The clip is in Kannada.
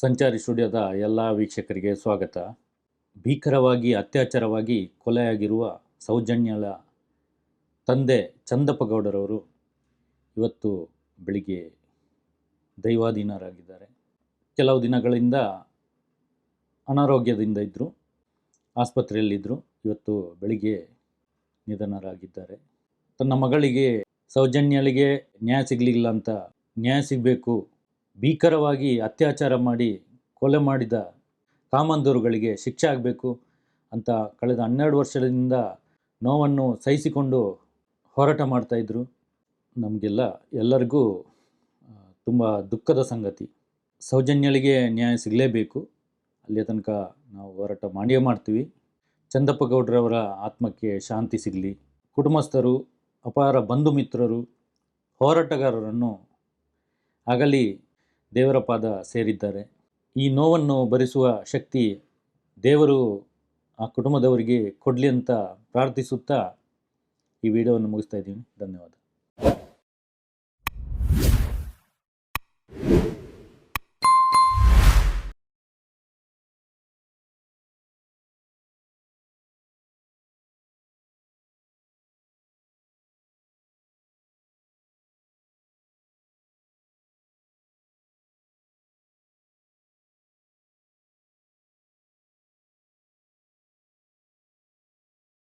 ಸಂಚಾರಿ ಸ್ಟುಡಿಯೋದ ಎಲ್ಲ ವೀಕ್ಷಕರಿಗೆ ಸ್ವಾಗತ. ಭೀಕರವಾಗಿ, ಅತ್ಯಾಚಾರವಾಗಿ ಕೊಲೆಯಾಗಿರುವ ಸೌಜನ್ಯಳ ತಂದೆ ಚಂದಪ್ಪಗೌಡರವರು ಇವತ್ತು ಬೆಳಿಗ್ಗೆ ದೈವಾಧೀನರಾಗಿದ್ದಾರೆ. ಕೆಲವು ದಿನಗಳಿಂದ ಅನಾರೋಗ್ಯದಿಂದ ಇದ್ದರು ಆಸ್ಪತ್ರೆಯಲ್ಲಿದ್ದರು ಇವತ್ತು ಬೆಳಿಗ್ಗೆ ನಿಧನರಾಗಿದ್ದಾರೆ. ತನ್ನ ಮಗಳಿಗೆ ಸೌಜನ್ಯಳಿಗೆ ನ್ಯಾಯ ಸಿಗಲಿಲ್ಲ ಅಂತ ನ್ಯಾಯ ಸಿಗಬೇಕು ಭೀಕರವಾಗಿ ಅತ್ಯಾಚಾರ ಮಾಡಿ ಕೊಲೆ ಮಾಡಿದ ಕಾಮಂದೂರುಗಳಿಗೆ ಶಿಕ್ಷೆ ಆಗಬೇಕು ಅಂತ ಕಳೆದ ಹನ್ನೆರಡು ವರ್ಷದಿಂದ ನೋವನ್ನು ಸಹಿಸಿಕೊಂಡು ಹೋರಾಟ ಮಾಡ್ತಾಯಿದ್ರು ನಮಗೆಲ್ಲ ಎಲ್ಲರಿಗೂ ತುಂಬ ದುಃಖದ ಸಂಗತಿ. ಸೌಜನ್ಯಳಿಗೆ ನ್ಯಾಯ ಸಿಗಲೇಬೇಕು. ಅಲ್ಲಿಯ ತನಕ ನಾವು ಹೋರಾಟ ಮಾಡಿಯೇ ಮಾಡ್ತೀವಿ. ಚಂದಪ್ಪ ಗೌಡ್ರವರ ಆತ್ಮಕ್ಕೆ ಶಾಂತಿ ಸಿಗಲಿ. ಕುಟುಂಬಸ್ಥರು, ಅಪಾರ ಬಂಧು ಮಿತ್ರರು, ಹೋರಾಟಗಾರರನ್ನು ಆಗಲಿ ದೇವರ ಪಾದ ಸೇರಿದ್ದಾರೆ. ಈ ನೋವನ್ನು ಭರಿಸುವ ಶಕ್ತಿ ದೇವರು ಆ ಕುಟುಂಬದವರಿಗೆ ಕೊಡಲಿ ಅಂತ ಪ್ರಾರ್ಥಿಸುತ್ತಾ ಈ ವಿಡಿಯೋವನ್ನು ಮುಗಿಸ್ತಾ ಇದ್ದೀನಿ. ಧನ್ಯವಾದ.